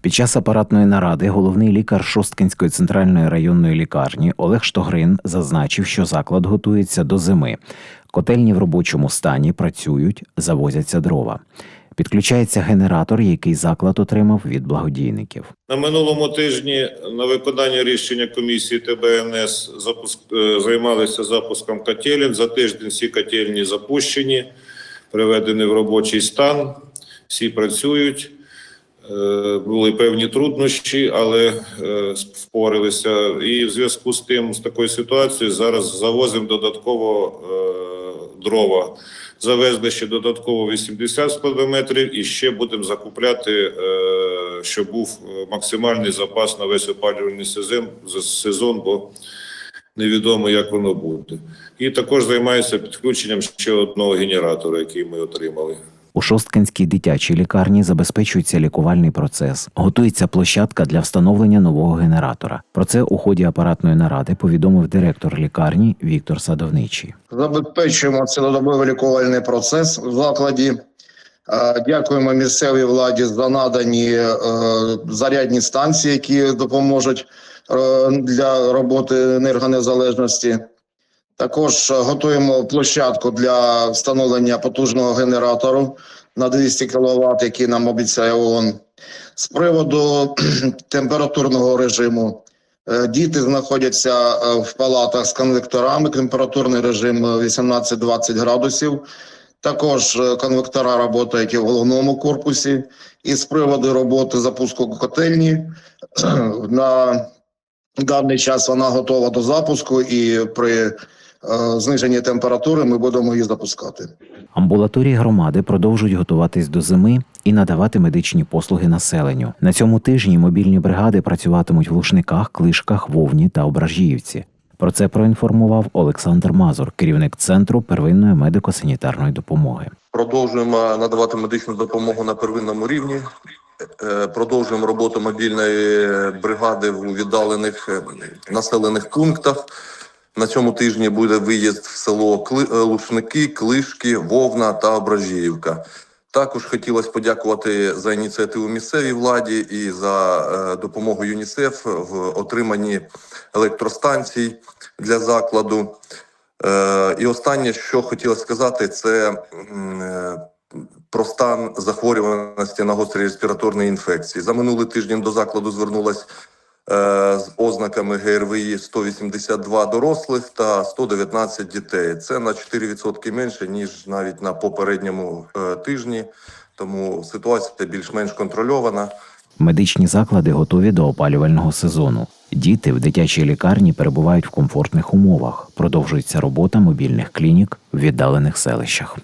Під час апаратної наради головний лікар Шосткинської центральної районної лікарні Олег Штогрин зазначив, що заклад готується до зими. Котельні в робочому стані працюють, завозяться дрова. Підключається генератор, який заклад отримав від благодійників. На минулому тижні на виконання рішення комісії ТБНС запуск, е, займалися запуском котелень. За тиждень всі котельні запущені, приведені в робочий стан, всі працюють. Е, Були певні труднощі, але е, впоралися. І в зв'язку з тим, з такою ситуацією, зараз завозимо додатково е, дрова. Завезли ще додатково 80 складометрів і ще будемо закупляти, е, щоб був е, максимальний запас на весь опалювальний сезон, бо невідомо, як воно буде. І також займається підключенням ще одного генератора, який ми отримали. У Шосткинській дитячій лікарні забезпечується лікувальний процес, готується площадка для встановлення нового генератора. Про це у ході апаратної наради повідомив директор лікарні Віктор Садовничий. Забезпечуємо цілодобовий лікувальний процес в закладі. Е, Дякуємо місцевій владі за надані е, зарядні станції, які допоможуть е, для роботи енергонезалежності. Також е, готуємо площадку для встановлення потужного генератору на 200 кВт, який нам обіцяє ООН. З приводу температурного режиму. Е, Діти знаходяться е, в палатах з конвекторами. Температурний режим е, 18-20 градусів. Також конвектора працюють і в головному корпусі. І з приводу роботи запуску котельні на даний час вона готова до запуску, і при е, зниженні температури ми будемо її запускати. Амбулаторії громади продовжують готуватись до зими і надавати медичні послуги населенню. На цьому тижні мобільні бригади працюватимуть в Лушниках, Клишках, Вовні та Ображіївці. Про це проінформував Олександр Мазур, керівник центру первинної медико-санітарної допомоги. Продовжуємо надавати медичну допомогу на первинному рівні. Е, Продовжуємо роботу мобільної бригади в віддалених е, населених пунктах. На цьому тижні буде виїзд в село е, Лушники, Клишки, Вовна та Ображіївка. Також хотілося подякувати за ініціативу місцевій владі і за е, допомогу ЮНІСЕФ в отриманні електростанцій для закладу. Е, І останнє, що хотілося сказати, це про стан захворюваності на гострі респіраторні інфекції. За минулий тиждень до закладу звернулось е, з ознаками ГРВІ 182 дорослих та 119 дітей. Це на 4% менше ніж навіть на попередньому е, тижні. Тому ситуація більш-менш контрольована. Медичні заклади готові до опалювального сезону. Діти в дитячій лікарні перебувають в комфортних умовах. Продовжується робота мобільних клінік в віддалених селищах.